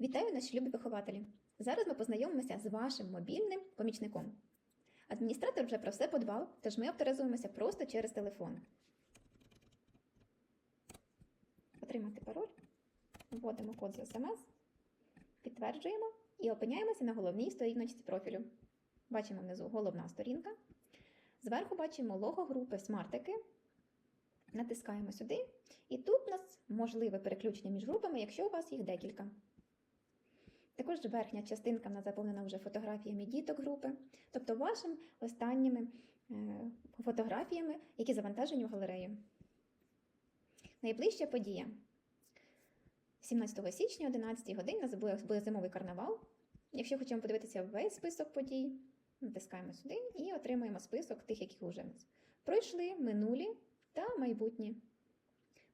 Вітаю наші любі вихователі! Зараз ми познайомимося з вашим мобільним помічником. Адміністратор вже про все подбав, тож ми авторизуємося просто через телефон. Отримати пароль, вводимо код з смс, підтверджуємо і опиняємося на головній сторіночці профілю. Бачимо внизу головна сторінка. Зверху бачимо лого групи смартики. Натискаємо сюди, і тут у нас можливе переключення між групами, якщо у вас їх декілька. Також верхня частинка в нас заповнена вже фотографіями діток групи, тобто вашими останніми е, фотографіями, які завантажені в галерею. Найближча подія. 17 січня, 11 годин, нас буде зимовий карнавал. Якщо хочемо подивитися весь список подій, натискаємо сюди і отримаємо список тих, які вже пройшли, минулі та майбутні.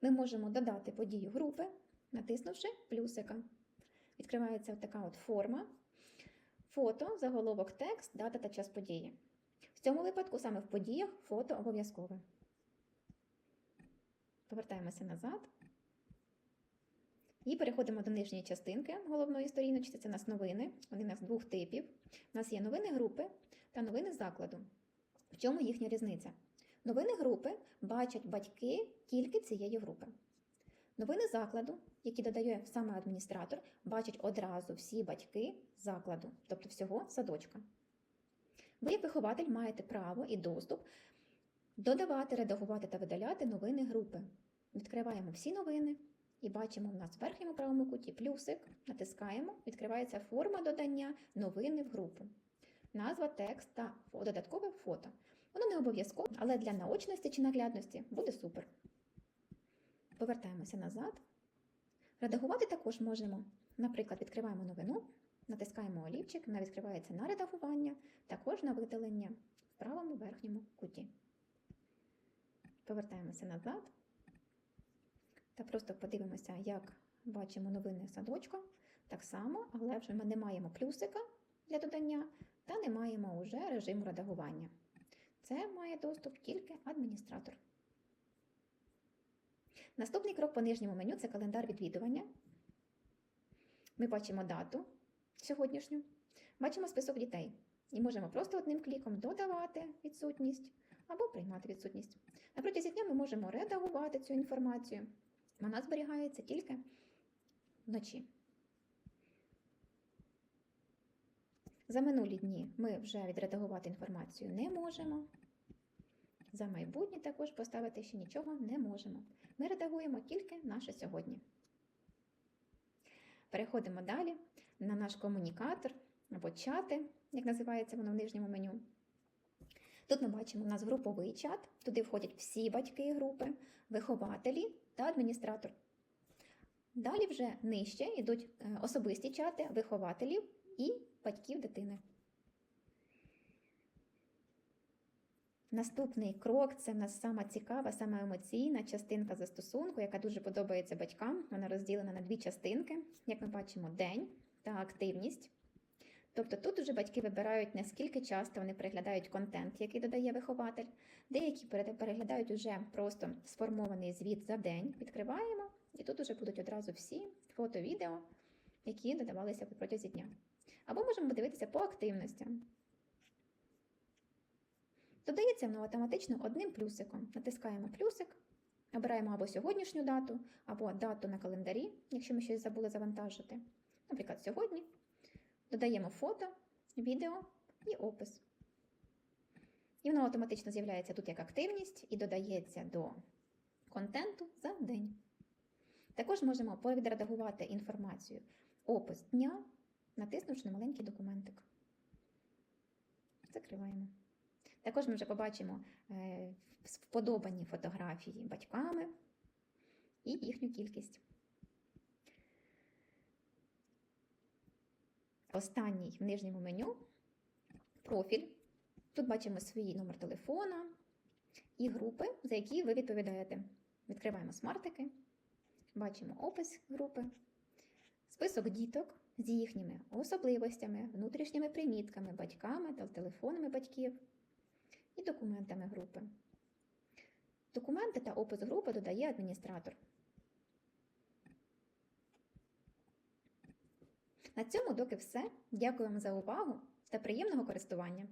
Ми можемо додати подію групи, натиснувши плюсика. Відкривається така от форма, фото, заголовок, текст, дата та час події. В цьому випадку саме в подіях фото обов'язкове. Повертаємося назад. І переходимо до нижньої частинки головної сторіночки. Це у нас новини. Вони у нас двох типів. У нас є новини групи та новини закладу. В чому їхня різниця? Новини групи бачать батьки тільки цієї групи. Новини закладу, які додає саме адміністратор, бачать одразу всі батьки закладу, тобто всього садочка. Ви, як вихователь, маєте право і доступ додавати, редагувати та видаляти новини групи. Відкриваємо всі новини і бачимо в нас в верхньому правому куті плюсик, натискаємо, відкривається форма додання новини в групу. Назва, текст та додаткове фото. Воно не обов'язково, але для наочності чи наглядності буде супер. Повертаємося назад. Редагувати також можемо. Наприклад, відкриваємо новину, натискаємо олівчик, вона відкривається на редагування, також на видалення в правому верхньому куті. Повертаємося назад та просто подивимося, як бачимо новини садочка. Так само, але вже ми не маємо плюсика для додання та не маємо вже режиму редагування. Це має доступ тільки адміністратор. Наступний крок по нижньому меню це календар відвідування. Ми бачимо дату сьогоднішню, бачимо список дітей і можемо просто одним кліком додавати відсутність або приймати відсутність. На протязі дня ми можемо редагувати цю інформацію. Вона зберігається тільки вночі. За минулі дні ми вже відредагувати інформацію не можемо. За майбутнє також поставити ще нічого не можемо. Ми редагуємо тільки наше сьогодні. Переходимо далі на наш комунікатор або чати, як називається воно в нижньому меню. Тут ми бачимо у нас груповий чат, туди входять всі батьки групи, вихователі та адміністратор. Далі вже нижче йдуть особисті чати вихователів і батьків дитини. Наступний крок це в нас сама цікава, сама емоційна частинка застосунку, яка дуже подобається батькам. Вона розділена на дві частинки, як ми бачимо, день та активність. Тобто тут вже батьки вибирають, наскільки часто вони переглядають контент, який додає вихователь. Деякі переглядають уже просто сформований звіт за день, відкриваємо, і тут вже будуть одразу всі фото, відео, які додавалися протягом дня. Або можемо подивитися по активностям. Додається воно автоматично одним плюсиком. Натискаємо плюсик, обираємо або сьогоднішню дату, або дату на календарі, якщо ми щось забули завантажити. Наприклад, сьогодні. Додаємо фото, відео і опис. І воно автоматично з'являється тут як активність і додається до контенту за день. Також можемо повідредагувати інформацію, опис дня, натиснувши на маленький документик. Закриваємо. Також ми вже побачимо е, вподобані фотографії батьками і їхню кількість. Останній в нижньому меню профіль. Тут бачимо свій номер телефона і групи, за які ви відповідаєте. Відкриваємо смартики, бачимо опис групи, список діток з їхніми особливостями, внутрішніми примітками, батьками та телефонами батьків і документами групи. Документи та опис групи додає адміністратор. На цьому доки все. Дякую вам за увагу та приємного користування.